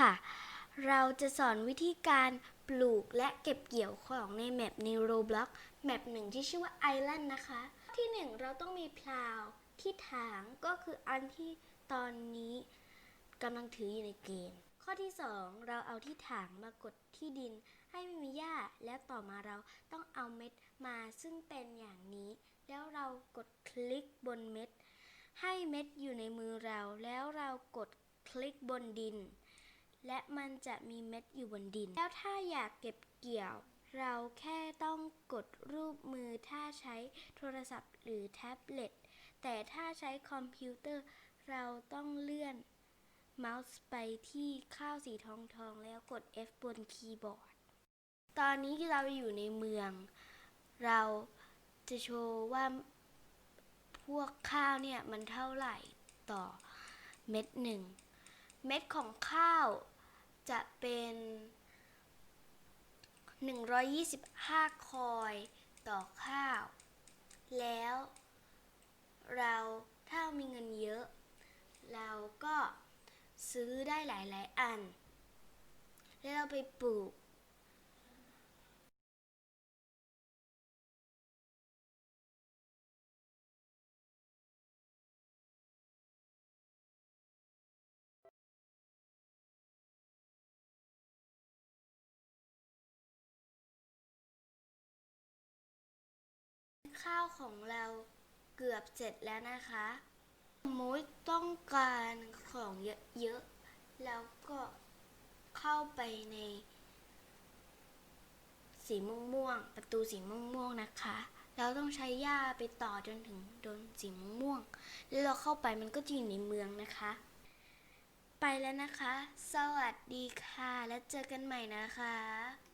ค่ะ เราจะสอนวิธีการปลูกและเก็บเกี่ยวของในแมปใน Roblox แมปหนึ่งที่ชื่อว่า Island นะคะ ที่หนึ่งเราต้องมีพลาวที่ถางก็คืออันที่ตอนนี้กำลังถืออยู่ในเกม ข้อที่สองเราเอาที่ถางมากดที่ดินให้ไม่มีหญ้าและต่อมาเราต้องเอาเม็ดมาซึ่งเป็นอย่างนี้ แล้วเรากดคลิกบนเม็ด ให้เม็ดอยู่ในมือเรา แล้วเรากดคลิกบนดิน และมันจะมีเม็ดอยู่บนดิน แล้วถ้าอยากเก็บเกี่ยว เราแค่ต้องกดรูปมือถ้าใช้โทรศัพท์หรือแท็บเล็ต แต่ถ้าใช้คอมพิวเตอร์เราต้องเลื่อนเมาส์ไปที่ข้าวสีทองทองแล้วกด F บนคีย์บอร์ด ตอนนี้เราอยู่ในเมือง เราจะโชว์ว่าพวกข้าวเนี่ยมันเท่าไหร่ต่อเม็ดหนึ่ง เม็ดของข้าว จะเป็น 125 คอยต่อข้าว แล้ว เราถ้ามีเงินเยอะ เราก็ซื้อได้หลาย ๆ อัน แล้วเราไปปลูก ข้าวของเราเกือบเสร็จแล้วนะคะสมมุติต้องการของเยอะๆ แล้วก็เข้าไปใน สีม่วงๆ ประตูสีม่วงๆ นะคะ เราต้องใช้หญ้าไปต่อจนถึงโดนสีม่วงๆ แล้วเราเข้าไปมันก็จะอยู่ในเมืองนะคะ ไปแล้วนะคะ สวัสดีค่ะ แล้วเจอกันใหม่นะคะ